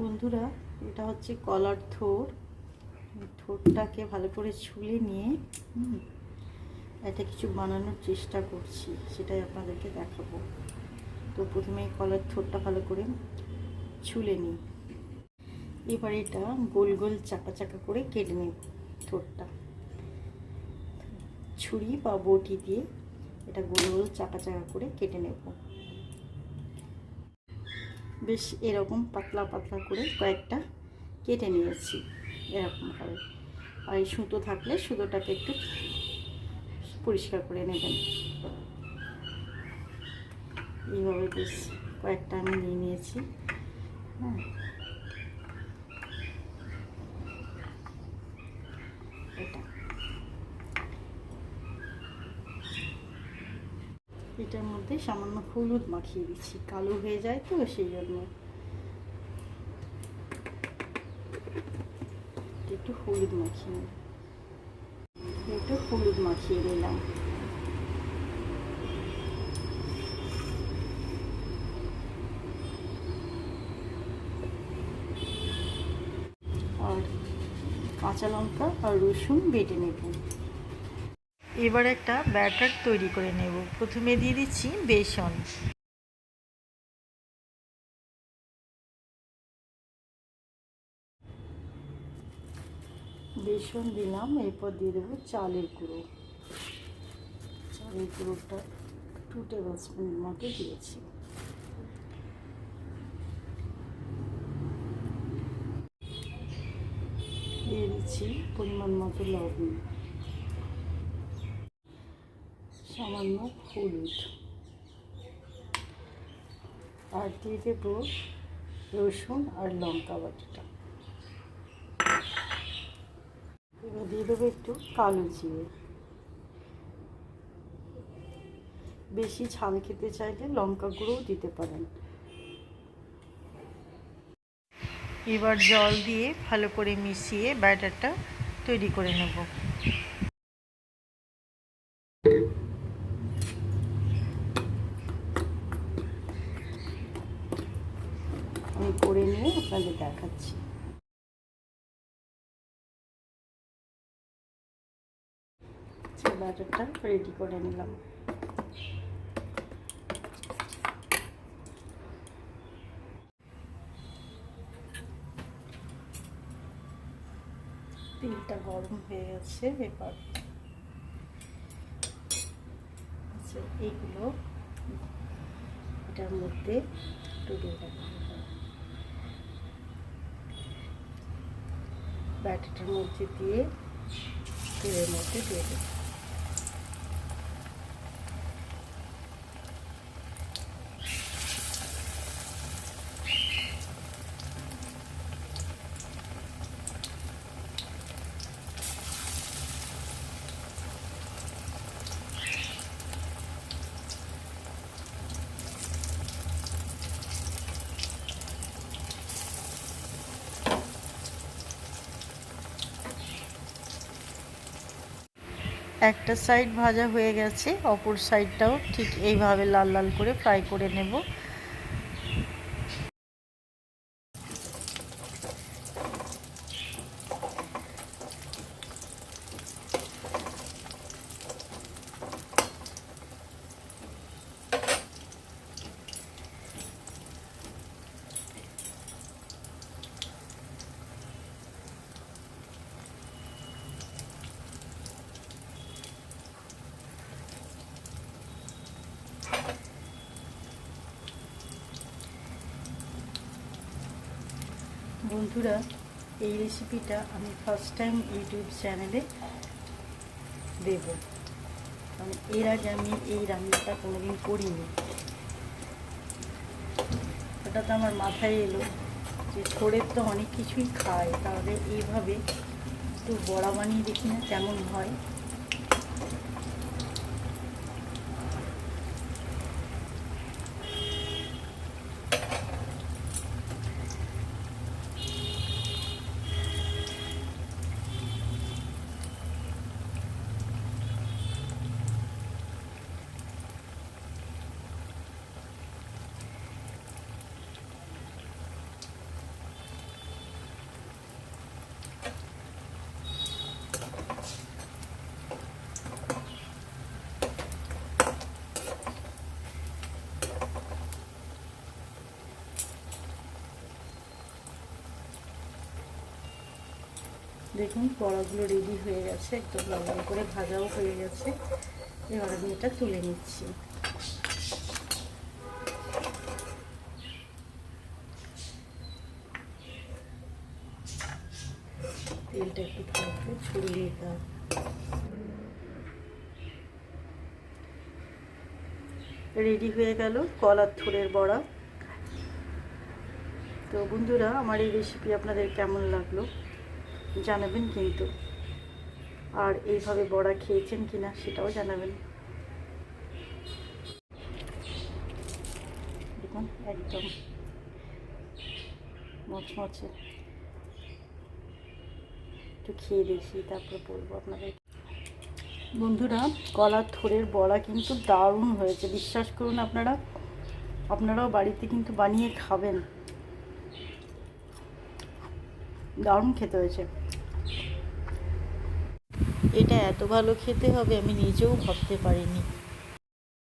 বন্ধুরা, এটা হচ্ছে কলার থোর। থোরটাকে ভালো করে ছুলে নিয়ে এটা কিছু বানানোর চেষ্টা করছি, সেটাই আপনাদেরকে দেখাবো। তো প্রথমে কলার থোরটা ভালো করে ছুলে নিই। এবার এটা গোল গোল চাকা চাকা করে কেটে নেব থোরটা। ছুরি বা বটি দিয়ে এটা গোল গোল চাকা চাকা করে কেটে নেব। বেশ এরকম পাতলা পাতলা করে কয়েকটা কেটে নিয়েছি, এরকমভাবে। আর এই সুতো থাকলে সুতোটাকে একটু পরিষ্কার করে নেবেন। এইভাবে বেশ কয়েকটা আমি নিয়ে নিয়েছি হ্যাঁ এটা এটার মধ্যে সামান্য হলুদ মাখিয়ে দিচ্ছি। কালো হয়ে যায় তো, সেই জন্য। একটু হলুদ মাখিয়ে। একটু হলুদ মাখিয়ে নিলাম। আর কাঁচা লঙ্কা আর রসুন বেটে নেব। এবার একটা ব্যাটার তৈরি করে নেব। প্রথমে দিয়ে দিচ্ছি বেসন। বেসন দিলাম, এরপর দিয়ে দেবো চালের গুঁড়ো। চালের গুঁড়োটা টু টেবিল স্পুন মতো দিয়েছি। দিয়ে দিচ্ছি পরিমাণ মতো লবণ। সামান্য হলুদ। আর দিয়ে দেবো রসুন আর লঙ্কা বাটাটা। এবার দিয়ে দেবো একটু কালো জিরে। বেশি ঝাল খেতে চাইলে লঙ্কা গুঁড়োও দিতে পারেন। এবার জল দিয়ে ভালো করে মিশিয়ে ব্যাটারটা তৈরি করে নেব আমি নিয়ে আপনাদের দেখাচ্ছি। আচ্ছা ব্যাটারটা রেডি করে নিলাম। তেলটা গরম হয়ে গেছে, এবার আচ্ছা এইগুলো এটার মধ্যে ডুবিয়ে রাখতে হবে মধ্যে দিয়ে তেলের মধ্যে দিয়ে দেবো একটা সাইড ভাজা হয়ে গেছে, অপর সাইডটাও ঠিক এইভাবে লাল লাল করে ফ্রাই করে নেব। বন্ধুরা, এই রেসিপিটা আমি ফার্স্ট টাইম ইউটিউব চ্যানেলে দেব। কারণ এর আগে আমি এই রান্নাটা কোনোদিন করিনি। হঠাৎ আমার মাথায় এলো যে থোড়ের তো অনেক কিছুই খায়, তাহলে এইভাবে একটু বড়া বানিয়ে দেখি না কেমন হয়। দেখুন বড়াগুলো রেডি হয়ে গেছে লাল লাল করে ভাজাও হয়ে গেছে। এবার আমি এটা তুলে নিচ্ছি। তেলটা একটু ভালো ছড়িয়ে হবে। রেডি হয়ে গেল কলার থোড়ের বড়া। তো বন্ধুরা, আমার এই রেসিপি আপনাদের কেমন লাগল? জানাবেন কিন্তু। আর এইভাবে বড়া খেয়েছেন কিনা সেটাও জানাবেন। দেখুন, একদম মচমচে। একটু খেয়ে দেখি, তারপরে বলব আপনাদের। বন্ধুরা কলার থোড়ের বড়া কিন্তু দারুণ হয়েছে। বিশ্বাস করুন আপনারা, আপনারাও বাড়িতে কিন্তু বানিয়ে খাবেন। দারুণ খেতে হয়েছে। এটা এত ভালো খেতে হবে আমি নিজেও ভাবতে পারিনি।